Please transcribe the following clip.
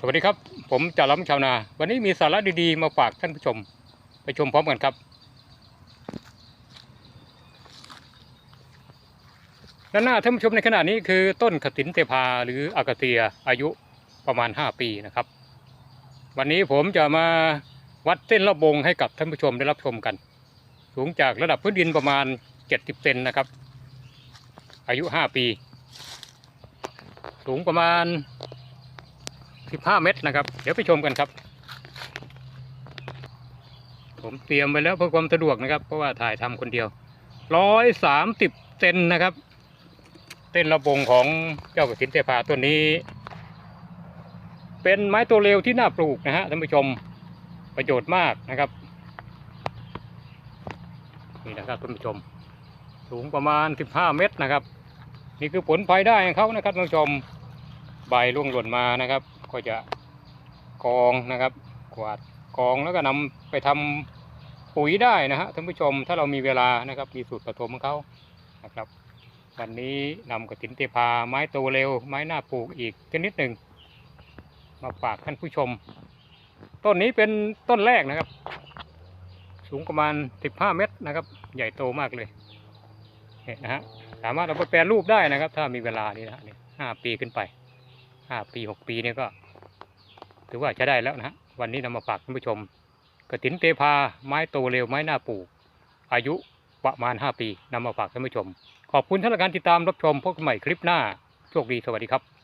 สวัสดีครับ ผมจ่าล้ำชาวนา วันนี้มีสาระดีๆ มาฝากท่านผู้ชม ไปชมพร้อมกันครับ ด้านหน้าท่านผู้ชมในขณะนี้คือต้นขตินเทพาหรืออากาเซียอายุประมาณ 5 ปีนะครับ วันนี้ผมจะมาวัดเส้นรอบบงให้กับท่านผู้ชมได้รับชมกัน สูงจากระดับพื้นดินประมาณ 70 เซนนะครับ อายุ 5 ปี สูงประมาณ 15 เมตรนะครับ เดี๋ยวไปชมกันครับ ผมเตรียมไว้แล้วเพื่อความสะดวกนะครับ เพราะว่าถ่ายทำคนเดียว 130เซนนะครับ เต้นระบงของเจ้ากระสินเทพาต้นนี้ เป็นไม้ตัวเร็วที่น่าปลูกนะฮะท่านผู้ชมประโยชน์มากนะครับนี่นะครับท่านผู้ชม สูงประมาณ 15 เมตรนะครับ นี่คือผลพลอยได้ของเขานะครับท่านผู้ชม ใบร่วงหล่นมานะครับ ก็จะกองนะครับ กวาดกองแล้วก็นำไปทำปุ๋ยได้นะฮะท่านผู้ชมถ้าเรามีเวลานะครับ มีสูตรผสมของเขานะครับ วันนี้นำกระถินเทพาไม้โตเร็ว ไม้หน้าปลูกอีกชนิดหนึ่งมาฝากท่านผู้ชม ต้นนี้เป็นต้นแรกนะครับ สูงประมาณ 15 เมตรนะครับ ใหญ่โตมากเลยเนี่ยนะฮะสามารถเอาไปแปรรูปได้นะครับ ถ้ามีเวลานี่นะฮะเนี่ยห้าปีขึ้นไป ห้าปีหกปีเนี่ยก็ ถือว่าจะได้แล้วนะฮะวันนี้นำมาฝากท่านผู้ชมกระถินเตพาไม้โตเร็วไม้หน้าปลูก อายุประมาณ 5 ปีนำมาฝากท่านผู้ชม ขอบคุณท่านการติดตามรับชมพบกันใหม่คลิปหน้า โชคดีสวัสดีครับ